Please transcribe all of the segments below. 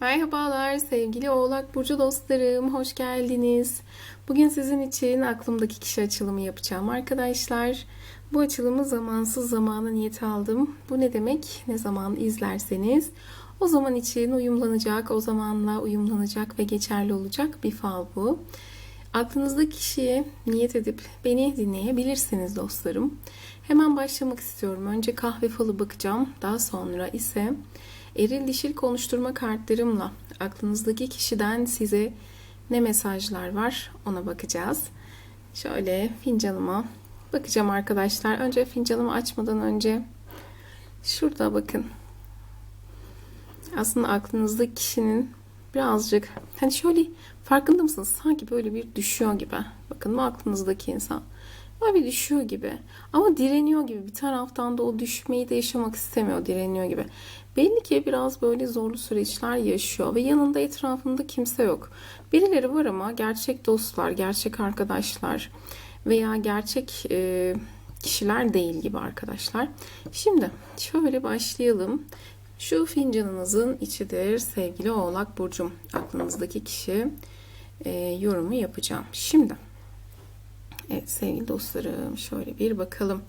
Merhabalar sevgili Oğlak Burcu dostlarım, hoş geldiniz. Bugün sizin için aklımdaki kişi açılımı yapacağım arkadaşlar. Bu açılımı zamansız zamana niyet aldım. Bu ne demek? Ne zaman izlerseniz o zaman için uyumlanacak, o zamanla uyumlanacak ve geçerli olacak bir fal bu. Aklınızdaki kişiye niyet edip beni dinleyebilirsiniz dostlarım. Hemen başlamak istiyorum. Önce kahve falı bakacağım. Daha sonra ise eril dişil konuşturma kartlarımla aklınızdaki kişiden size ne mesajlar var ona bakacağız. Şöyle fincanıma bakacağım arkadaşlar. Önce fincanımı açmadan önce şurada bakın. Aslında aklınızdaki kişinin birazcık hani şöyle farkında mısınız? Sanki böyle bir düşüyor gibi. Bakın bu aklınızdaki insan. Böyle bir düşüyor gibi. Ama direniyor gibi. Bir taraftan da o düşmeyi de yaşamak istemiyor. Direniyor gibi. Belli ki biraz böyle zorlu süreçler yaşıyor ve yanında etrafında kimse yok. Birileri var ama gerçek dostlar, gerçek arkadaşlar veya gerçek e, kişiler değil gibi arkadaşlar. Şimdi şöyle başlayalım. Şu fincanınızın içidir sevgili Oğlak Burcum. Aklınızdaki kişi e, yorumu yapacağım. Şimdi evet sevgili dostlarım şöyle bir bakalım.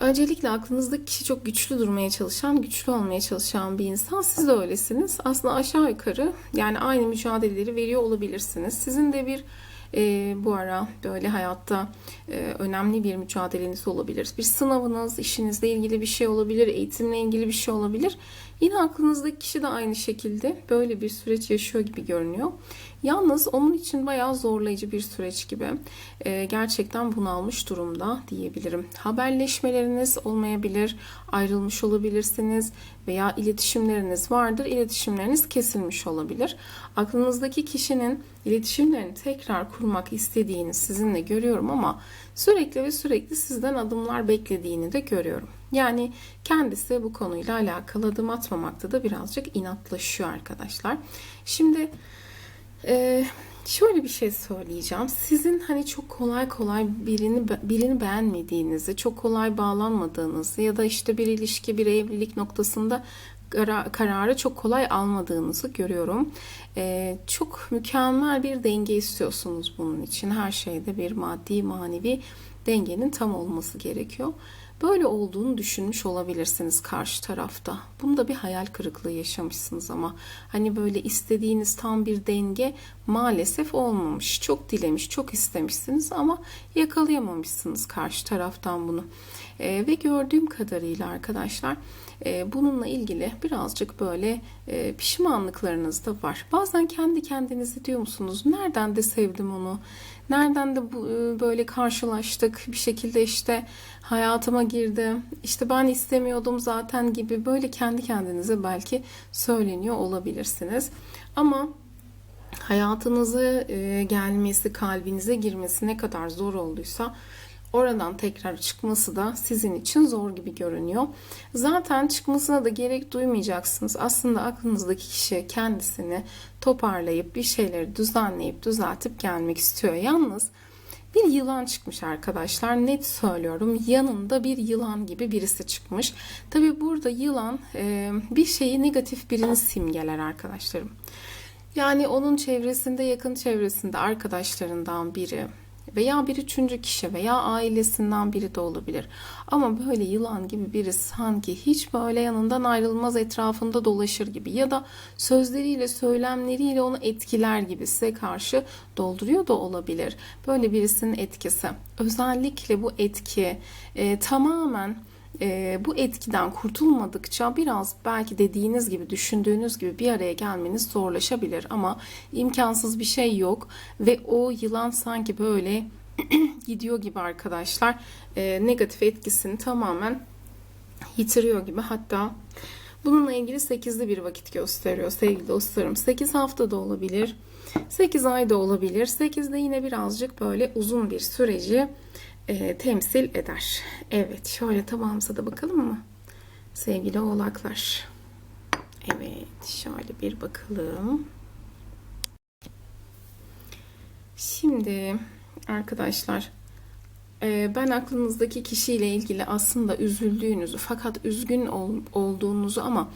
Öncelikle aklınızdaki kişi çok güçlü durmaya çalışan, güçlü olmaya çalışan bir insan. Siz de öylesiniz. Aslında aşağı yukarı yani aynı mücadeleleri veriyor olabilirsiniz. Sizin de bir e, bu ara böyle hayatta e, önemli bir mücadeleniz olabilir. Bir sınavınız, işinizle ilgili bir şey olabilir, eğitimle ilgili bir şey olabilir. Yine aklınızdaki kişi de aynı şekilde böyle bir süreç yaşıyor gibi görünüyor. Yalnız onun için bayağı zorlayıcı bir süreç gibi. E, gerçekten bunalmış durumda diyebilirim. Haberleşmeleriniz olmayabilir, ayrılmış olabilirsiniz veya iletişimleriniz vardır. İletişimleriniz kesilmiş olabilir. Aklınızdaki kişinin iletişimlerini tekrar kurmak istediğini sizinle görüyorum ama sürekli ve sürekli sizden adımlar beklediğini de görüyorum. Yani kendisi bu konuyla alakalı adım atmamakta da birazcık inatlaşıyor arkadaşlar. Şimdi ee, şöyle bir şey söyleyeceğim. Sizin hani çok kolay kolay birini birini beğenmediğinizi, çok kolay bağlanmadığınızı ya da işte bir ilişki, bir evlilik noktasında kararı çok kolay almadığınızı görüyorum. Ee, çok mükemmel bir denge istiyorsunuz bunun için. Her şeyde bir maddi manevi dengenin tam olması gerekiyor. Böyle olduğunu düşünmüş olabilirsiniz karşı tarafta. Bunda bir hayal kırıklığı yaşamışsınız ama hani böyle istediğiniz tam bir denge maalesef olmamış. Çok dilemiş, çok istemişsiniz ama yakalayamamışsınız karşı taraftan bunu. E, ve gördüğüm kadarıyla arkadaşlar bununla ilgili birazcık böyle e, pişmanlıklarınız da var. Bazen kendi kendinize diyor musunuz? Nereden de sevdim onu? Nereden de e, böyle karşılaştık? Bir şekilde işte hayatıma girdi. İşte ben istemiyordum zaten gibi böyle kendi kendinize belki söyleniyor olabilirsiniz. Ama hayatınıza e, gelmesi, kalbinize girmesi ne kadar zor olduysa oradan tekrar çıkması da sizin için zor gibi görünüyor. Zaten çıkmasına da gerek duymayacaksınız. Aslında aklınızdaki kişi kendisini toparlayıp bir şeyleri düzenleyip düzeltip gelmek istiyor. Yalnız bir yılan çıkmış arkadaşlar. Net söylüyorum. Yanında bir yılan gibi birisi çıkmış. Tabi burada yılan e, bir şeyi negatif birini simgeler arkadaşlarım. Yani onun çevresinde, yakın çevresinde arkadaşlarından biri veya bir üçüncü kişi veya ailesinden biri de olabilir. Ama böyle yılan gibi biri sanki hiç böyle yanından ayrılmaz etrafında dolaşır gibi ya da sözleriyle söylemleriyle onu etkiler gibi size karşı dolduruyor da olabilir. Böyle birisinin etkisi. Özellikle bu etki e, tamamen e, bu etkiden kurtulmadıkça biraz belki dediğiniz gibi düşündüğünüz gibi bir araya gelmeniz zorlaşabilir. Ama imkansız bir şey yok. Ve o yılan sanki böyle gidiyor gibi arkadaşlar. E, negatif etkisini tamamen yitiriyor gibi. Hatta bununla ilgili 8'li bir vakit gösteriyor sevgili dostlarım. 8 hafta da olabilir 8 ay da olabilir. 8'de yine birazcık böyle uzun bir süreci e, temsil eder. Evet şöyle tabağımıza da bakalım mı? Sevgili oğlaklar. Evet şöyle bir bakalım. Şimdi arkadaşlar e, ben aklınızdaki kişiyle ilgili aslında üzüldüğünüzü fakat üzgün ol, olduğunuzu ama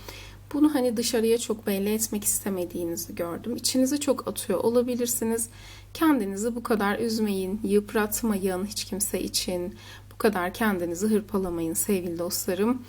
Bunu hani dışarıya çok belli etmek istemediğinizi gördüm. İçinize çok atıyor olabilirsiniz. Kendinizi bu kadar üzmeyin, yıpratmayın hiç kimse için. Kadar kendinizi hırpalamayın sevgili dostlarım.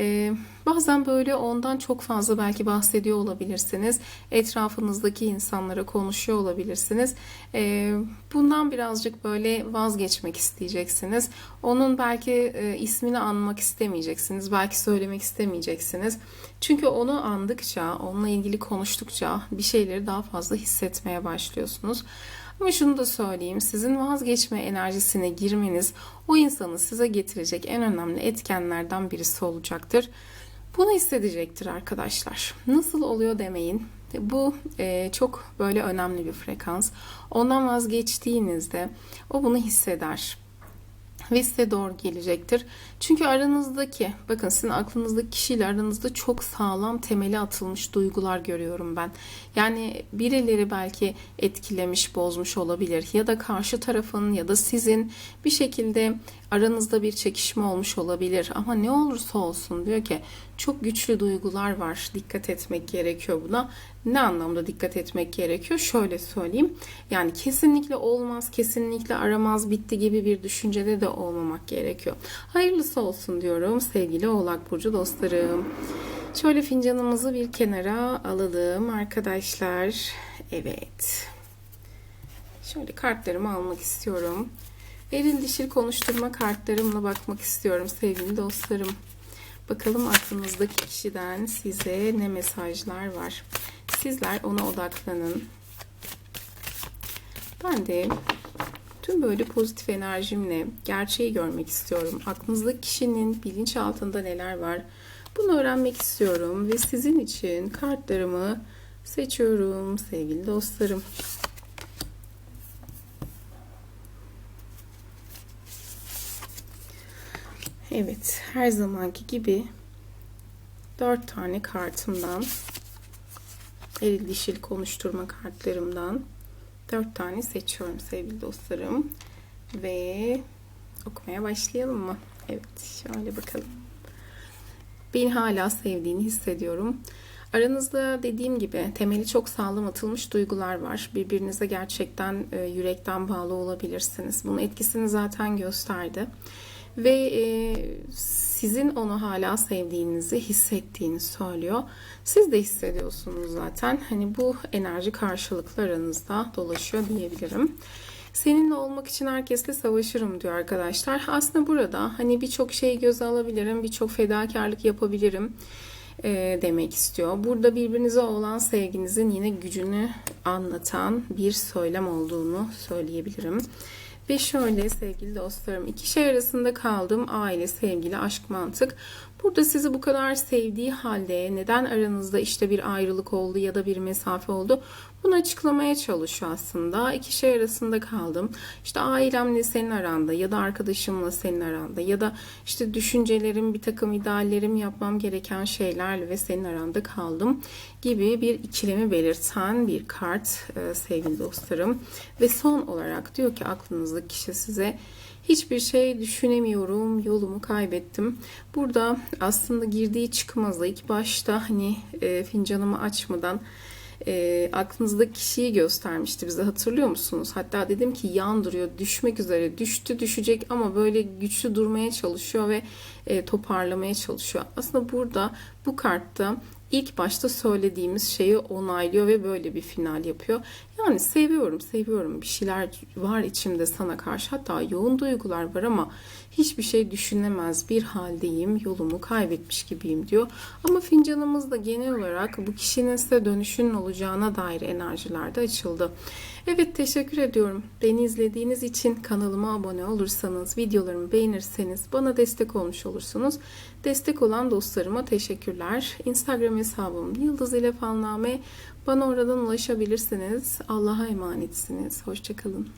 Ee, bazen böyle ondan çok fazla belki bahsediyor olabilirsiniz. Etrafınızdaki insanlara konuşuyor olabilirsiniz. Ee, bundan birazcık böyle vazgeçmek isteyeceksiniz. Onun belki e, ismini anmak istemeyeceksiniz. Belki söylemek istemeyeceksiniz. Çünkü onu andıkça, onunla ilgili konuştukça bir şeyleri daha fazla hissetmeye başlıyorsunuz. Ama şunu da söyleyeyim, sizin vazgeçme enerjisine girmeniz o insanı size getirecek en önemli etkenlerden birisi olacaktır. Bunu hissedecektir arkadaşlar. Nasıl oluyor demeyin. Bu e, çok böyle önemli bir frekans. Ondan vazgeçtiğinizde o bunu hisseder ve size doğru gelecektir. Çünkü aranızdaki, bakın sizin aklınızdaki kişiyle aranızda çok sağlam temeli atılmış duygular görüyorum ben. Yani birileri belki etkilemiş, bozmuş olabilir ya da karşı tarafın ya da sizin bir şekilde aranızda bir çekişme olmuş olabilir. Ama ne olursa olsun diyor ki çok güçlü duygular var. Dikkat etmek gerekiyor buna. Ne anlamda dikkat etmek gerekiyor? Şöyle söyleyeyim. Yani kesinlikle olmaz, kesinlikle aramaz, bitti gibi bir düşüncede de olmamak gerekiyor. Hayırlısı olsun diyorum sevgili Oğlak Burcu dostlarım. Şöyle fincanımızı bir kenara alalım arkadaşlar. Evet. Şöyle kartlarımı almak istiyorum. Eril dişil konuşturma kartlarımla bakmak istiyorum sevgili dostlarım. Bakalım aklınızdaki kişiden size ne mesajlar var. Sizler ona odaklanın. Ben de tüm böyle pozitif enerjimle gerçeği görmek istiyorum. Aklınızdaki kişinin bilinç altında neler var? Bunu öğrenmek istiyorum ve sizin için kartlarımı seçiyorum sevgili dostlarım. Evet, her zamanki gibi dört tane kartımdan eril dişil konuşturma kartlarımdan dört tane seçiyorum sevgili dostlarım ve okumaya başlayalım mı? Evet, şöyle bakalım. Beni hala sevdiğini hissediyorum. Aranızda dediğim gibi temeli çok sağlam atılmış duygular var. Birbirinize gerçekten e, yürekten bağlı olabilirsiniz. Bunun etkisini zaten gösterdi ve e, sizin onu hala sevdiğinizi hissettiğini söylüyor. Siz de hissediyorsunuz zaten. Hani bu enerji karşılıklı aranızda dolaşıyor diyebilirim. Seninle olmak için herkesle savaşırım diyor arkadaşlar. Aslında burada hani birçok şeyi göze alabilirim, birçok fedakarlık yapabilirim e, demek istiyor. Burada birbirinize olan sevginizin yine gücünü anlatan bir söylem olduğunu söyleyebilirim. Ve şöyle sevgili dostlarım iki şey arasında kaldım. Aile, sevgili, aşk, mantık. Burada sizi bu kadar sevdiği halde neden aranızda işte bir ayrılık oldu ya da bir mesafe oldu? Bunu açıklamaya çalışıyor aslında. İki şey arasında kaldım. İşte ailemle senin aranda ya da arkadaşımla senin aranda ya da işte düşüncelerim, bir takım ideallerim yapmam gereken şeylerle ve senin aranda kaldım gibi bir ikilemi belirten bir kart e, sevgili dostlarım. Ve son olarak diyor ki aklınızdaki kişi size Hiçbir şey düşünemiyorum, yolumu kaybettim. Burada aslında girdiği çıkmazda ilk başta hani e, fincanımı açmadan e, aklınızdaki kişiyi göstermişti bize hatırlıyor musunuz? Hatta dedim ki yan duruyor, düşmek üzere, düştü düşecek ama böyle güçlü durmaya çalışıyor ve e, toparlamaya çalışıyor. Aslında burada bu kartta ilk başta söylediğimiz şeyi onaylıyor ve böyle bir final yapıyor. Yani seviyorum, seviyorum. Bir şeyler var içimde sana karşı. Hatta yoğun duygular var ama hiçbir şey düşünemez bir haldeyim. Yolumu kaybetmiş gibiyim diyor. Ama fincanımız da genel olarak bu kişinin size dönüşünün olacağına dair enerjilerde açıldı. Evet teşekkür ediyorum. Beni izlediğiniz için kanalıma abone olursanız, videolarımı beğenirseniz bana destek olmuş olursunuz. Destek olan dostlarıma teşekkürler. Instagram hesabım Yıldız ile Falname. Bana oradan ulaşabilirsiniz. Allah'a emanetsiniz. Hoşçakalın.